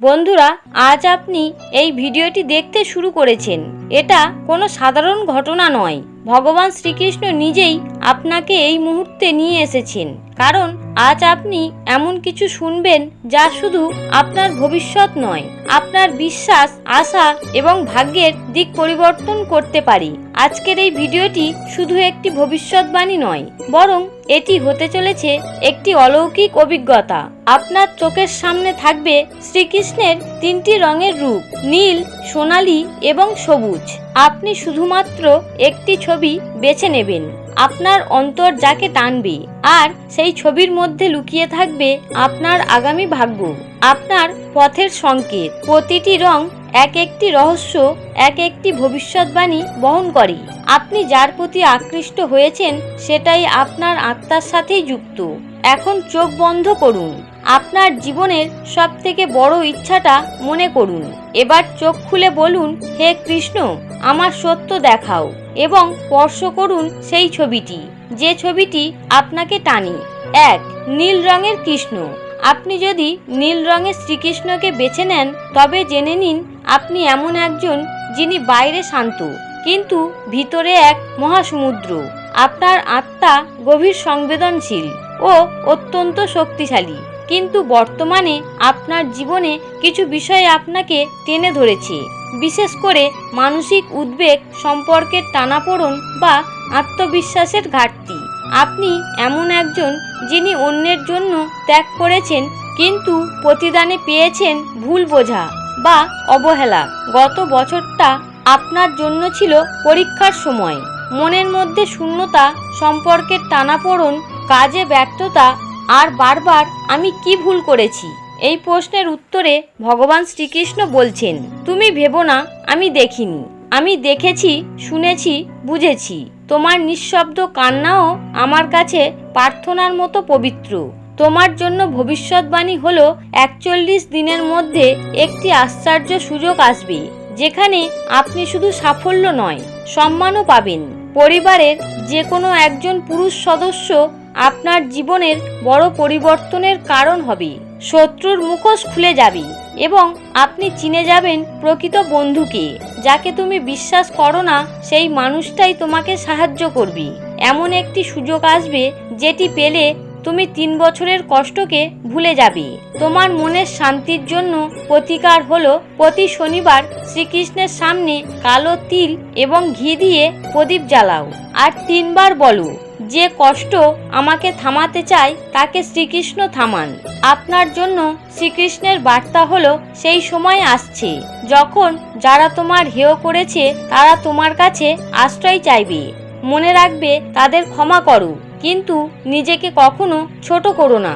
বন্ধুরা, আজ আপনি এই ভিডিওটি দেখতে শুরু করেছেন। এটা কোনো সাধারণ ঘটনা নয়। ভগবান শ্রীকৃষ্ণ নিজেই আপনাকে এই মুহূর্তে নিয়ে এসেছেন। কারণ আজ আপনি এমন কিছু শুনবেন যা শুধু আপনার ভবিষ্যৎ নয়, আপনার বিশ্বাস, আশা এবং ভাগ্যের দিক পরিবর্তন করতে পারি। আজকের এই ভিডিওটি শুধু একটি ভবিষ্যৎবাণী নয়, বরং এটি হতে চলেছে একটি অলৌকিক অভিজ্ঞতা। আপনার চোখের সামনে থাকবে শ্রীকৃষ্ণের তিনটি রঙের রূপ, নীল, সোনালি এবং সবুজ। আপনি শুধুমাত্র একটি ছবি বেছে নেবেন। আপনার অন্তর যাকে টানবে আর সেই ছবির মধ্যে লুকিয়ে থাকবে আপনার আগামী ভাগ্য। আপনার পথের সংকেত। প্রতিটি রং এক একটি রহস্য, এক একটি ভবিষ্যৎবাণী বহন করে। আপনি যার প্রতি আকৃষ্ট হয়েছেন সেটাই আপনার আত্মার সাথেই যুক্ত। এখন চোখ বন্ধ করুন। আপনার জীবনের সব থেকে বড় ইচ্ছাটা মনে করুন। এবার চোখ খুলে বলুন, হে কৃষ্ণ আমার সত্য দেখাও এবং স্পর্শ করুন সেই ছবিটি। যে ছবিটি আপনাকে টানি। এক, নীল রঙের কৃষ্ণ। আপনি যদি নীল রঙের শ্রীকৃষ্ণকে বেছে নেন, তবে জেনে নিন আপনি এমন একজন যিনি বাইরে শান্ত, কিন্তু ভিতরে এক মহাসমুদ্র। আপনার আত্মা গভীর সংবেদনশীল ও অত্যন্ত শক্তিশালী। কিন্তু বর্তমানে আপনার জীবনে কিছু বিষয় আপনাকে টেনে ধরেছে। বিশেষ করে মানসিক উদ্বেগ, সম্পর্কের টানাপোড়ন বা আত্মবিশ্বাসের ঘাটতি। আপনি এমন একজন যিনি অন্যের জন্য ত্যাগ করেছেন কিন্তু প্রতিদানে পেয়েছেন ভুল বোঝা বা অবহেলা। গত বছরটা আপনার জন্য ছিল পরীক্ষার সময়। মনের মধ্যে শূন্যতা, সম্পর্কের টানাপোড়ন, কাজে ব্যর্থতা আর বারবার আমি কি ভুল করেছি? এই প্রশ্নের উত্তরে ভগবান শ্রীকৃষ্ণ বলছেন, তুমি ভেবো না, আমি দেখিনি। আমি দেখেছি, শুনেছি, বুঝেছি। তোমার নিঃশব্দ কান্নাও আমার কাছে প্রার্থনার মতো পবিত্র। তোমার জন্য ভবিষ্যৎবাণী হলো একচল্লিশ দিনের মধ্যে একটি আশ্চর্য সুযোগ আসবে, যেখানে আপনি শুধু সাফল্য নয়, সম্মানও পাবেন। পরিবারের যে কোনো একজন পুরুষ সদস্য আপনার জীবনের বড় পরিবর্তনের কারণ হবে। শত্রুর মুখোশ খুলে যাবে এবং আপনি চিনে যাবেন প্রকৃত বন্ধুকে, যাকে তুমি বিশ্বাস করো না, সেই মানুষটাই তোমাকে সাহায্য করবে। এমন একটি সুযোগ আসবে যেটি পেলে তুমি তিন বছরের কষ্টকে ভুলে যাবে। তোমার মনের শান্তির জন্য প্রতিকার হলো প্রতি শনিবার শ্রীকৃষ্ণের সামনে কালো তিল এবং ঘি দিয়ে প্রদীপ জ্বালাও। আর তিনবার বলো যে কষ্ট আমাকে থামাতে চায়, তাকে শ্রীকৃষ্ণ থামান। আপনার জন্য শ্রীকৃষ্ণের বার্তা হলো, সেই সময় আসছে। যখন যারা তোমার হেয় করেছে, তারা তোমার কাছে আশ্রয় চাইবে। মনে রাখবে, তাদের ক্ষমা করো। কিন্তু নিজেকে কখনো ছোট করো না।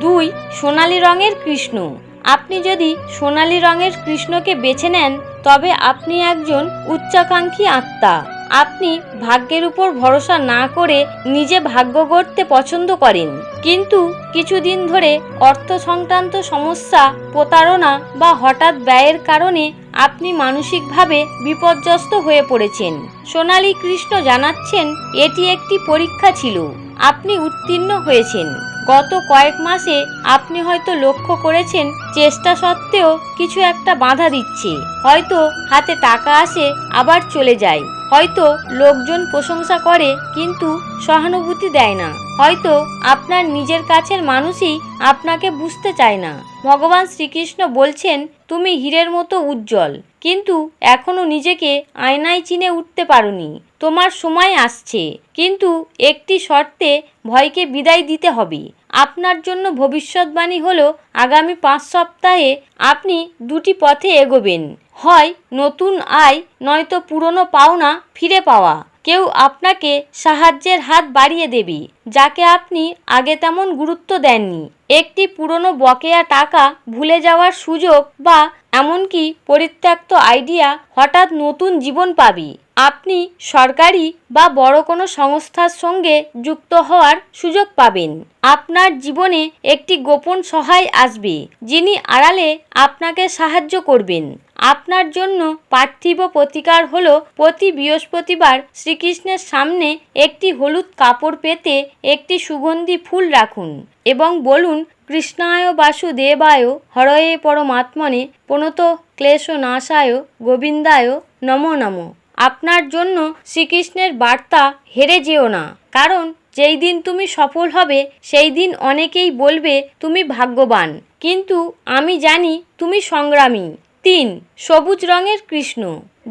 দুই, সোনালি রঙের কৃষ্ণ। আপনি যদি সোনালি রঙের কৃষ্ণকে বেছে নেন, তবে আপনি একজন উচ্চাকাঙ্ক্ষী আত্মা। আপনি ভাগ্যের উপর ভরসা না করে নিজে ভাগ্য গড়তে পছন্দ করেন। কিন্তু কিছুদিন ধরে অর্থ সংক্রান্ত সমস্যা, প্রতারণা বা হঠাৎ ব্যয়ের কারণে আপনি মানসিকভাবে বিপর্যস্ত হয়ে পড়েছেন। সোনালী কৃষ্ণ জানাচ্ছেন, এটি একটি পরীক্ষা ছিল। আপনি উত্তীর্ণ হয়েছেন। গত কয়েক মাসে আপনি হয়তো লক্ষ্য করেছেন, চেষ্টা সত্ত্বেও কিছু একটা বাধা দিচ্ছে। হয়তো হাতে টাকা আসে, আবার চলে যায়। হয়তো লোকজন প্রশংসা করে, কিন্তু সহানুভূতি দেয় না। হয়তো আপনার নিজের কাছের মানুষই আপনাকে বুঝতে চায় না। ভগবান শ্রীকৃষ্ণ বলছেন, তুমি হীরের মতো উজ্জ্বল। কিন্তু এখনও নিজেকে আয়নায় চিনে উঠতে পারোনি। তোমার সময় আসছে। কিন্তু একটি শর্তে ভয়কে বিদায় দিতে হবে। আপনার জন্য ভবিষ্যৎবাণী হলো, আগামী পাঁচ সপ্তাহে আপনি দুটি পথে এগোবেন। হয় নতুন আয়, নয়তো পুরনো পাওনা ফিরে পাওয়া। কেউ আপনাকে সাহায্যের হাত বাড়িয়ে দেবে, যাকে আপনি আগে তেমন গুরুত্ব দেননি। একটি পুরনো বকেয়া টাকা ভুলে যাওয়ার সুযোগ বা এমনকি পরিত্যক্ত আইডিয়া হঠাৎ নতুন জীবন পাবে। আপনি সরকারি বা বড় কোনো সংস্থার সঙ্গে যুক্ত হওয়ার সুযোগ পাবেন। আপনার জীবনে একটি গোপন সহায় আসবে, যিনি আড়ালে আপনাকে সাহায্য করবেন। আপনার জন্য পার্থিব প্রতিকার হল প্রতি বৃহস্পতিবার শ্রীকৃষ্ণের সামনে একটি হলুদ কাপড় পেতে একটি সুগন্ধি ফুল রাখুন এবং বলুন, কৃষ্ণায় বাসুদেবায়, হরয়ে পরমাত্মনে প্রণত ক্লেশ নাশায় গোবিন্দায় নমো নমঃ। আপনার জন্য শ্রীকৃষ্ণের বার্তা হেরে যেও না। কারণ যেই দিন তুমি সফল হবে, সেই দিন অনেকেই বলবে, তুমি ভাগ্যবান। কিন্তু আমি জানি তুমি সংগ্রামী। তিন, সবুজ রঙের কৃষ্ণ।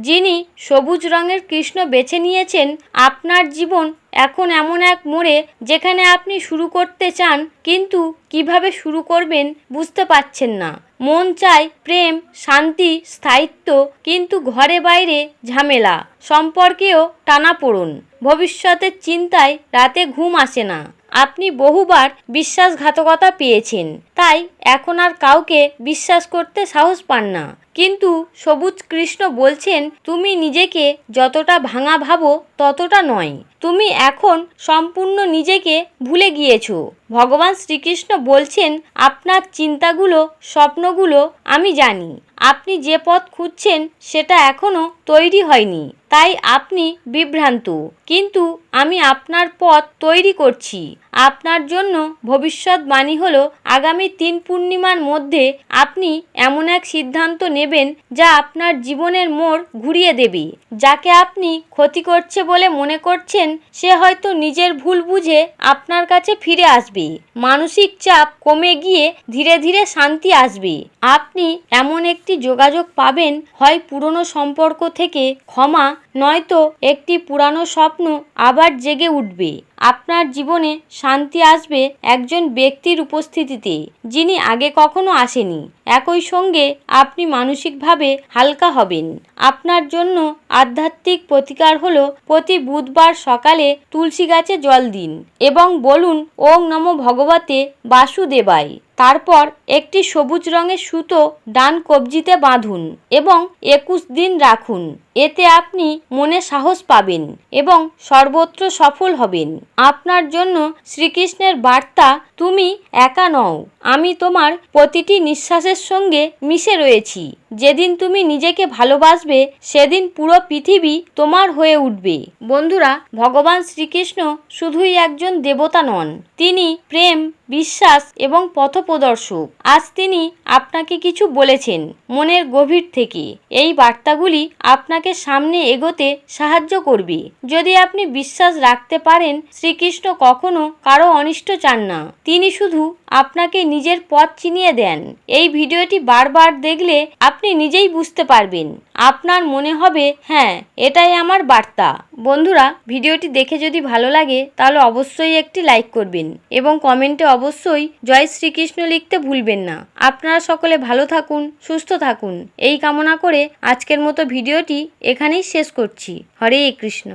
যিনি সবুজ রঙের কৃষ্ণ বেছে নিয়েছেন, আপনার জীবন এখন এমন এক মোড়ে যেখানে আপনি শুরু করতে চান, কিন্তু কীভাবে শুরু করবেন বুঝতে পারছেন না। মন চায় প্রেম, শান্তি, স্থায়িত্ব, কিন্তু ঘরে বাইরে ঝামেলা। সম্পর্কেও টানাপোড়ন ভবিষ্যতের চিন্তায় রাতে ঘুম আসে না। আপনি বহুবার বিশ্বাসঘাতকতা পেয়েছেন। তাই এখন আর কাউকে বিশ্বাস করতে সাহস পান না। কিন্তু সবুজ কৃষ্ণ বলছেন, তুমি নিজেকে যতটা ভাঙা ভাবো, ততটা নয়। তুমি এখন সম্পূর্ণ নিজেকে ভুলে গিয়েছো। ভগবান শ্রীকৃষ্ণ বলছেন, আপনার চিন্তাগুলো, স্বপ্নগুলো আমি জানি। আপনি যে পথ খুঁজছেন, সেটা এখনও তৈরি হয়নি। তাই আপনি বিভ্রান্ত। কিন্তু আমি আপনার পথ তৈরি করছি। আপনার জন্য ভবিষ্যৎবাণী হল, আগামী তিন পূর্ণিমার মধ্যে আপনি এমন এক সিদ্ধান্ত নেবেন যা আপনার জীবনের মোড় ঘুরিয়ে দেবে। যাকে আপনি ক্ষতি করছে বলে মনে করছেন, সে হয়তো নিজের ভুল বুঝে আপনার কাছে ফিরে আসবে। মানসিক চাপ কমে গিয়ে ধীরে ধীরে শান্তি আসবে। আপনি এমন একটি যোগাযোগ পাবেন, হয় পুরনো সম্পর্ক থেকে ক্ষমা নয়তো একটি পুরানো স্বপ্ন আবার জেগে উঠবে। আপনার জীবনে শান্তি আসবে একজন ব্যক্তির উপস্থিতিতে, যিনি আগে কখনো আসেনি। একই সঙ্গে আপনি মানসিকভাবে হালকা হবেন। আপনার জন্য আধ্যাত্মিক প্রতিকার হল প্রতি বুধবার সকালে তুলসী গাছে জল দিন এবং বলুন ওং নম ভগবতে বাসুদেবায়। তারপর একটি সবুজ রঙের সুতো ডান কবজিতে বাঁধুন এবং একুশ দিন রাখুন। এতে আপনি মনে সাহস পাবেন এবং সর্বত্র সফল হবেন। আপনার জন্য শ্রীকৃষ্ণের বার্তা, তুমি একা নও। আমি তোমার প্রতিটি নিঃশ্বাসের সঙ্গে মিশে রয়েছি। যেদিন তুমি নিজেকে ভালোবাসবে, সেদিন পুরো পৃথিবী তোমার হয়ে উঠবে। বন্ধুরা, ভগবান শ্রীকৃষ্ণ শুধুই একজন দেবতা নন, তিনি প্রেম, বিশ্বাস এবং পথপ্রদর্শক। আজ তিনি আপনাকে কিছু বলেছেন মনের গভীর থেকে। এই বার্তাগুলি আপনাকে সামনে এগোতে সাহায্য করবে। যদি আপনি বিশ্বাস রাখতে পারেন, শ্রীকৃষ্ণ কখনো কারও অনিষ্ট চান না। তিনি শুধু আপনাকে নিজের পথ চিনিয়ে দেন। এই ভিডিওটি বারবার দেখলে আপনি নিজেই বুঝতে পারবেন। আপনার মনে হবে হ্যাঁ এটাই আমার বার্তা। বন্ধুরা, ভিডিওটি দেখে যদি ভালো লাগে, তাহলে অবশ্যই একটি লাইক করবেন এবং কমেন্টে অবশ্যই জয় শ্রীকৃষ্ণ লিখতে ভুলবেন না। আপনারা সকলে ভালো থাকুন, সুস্থ থাকুন। এই কামনা করে আজকের মতো ভিডিওটি এখানেই শেষ করছি। হরে কৃষ্ণ।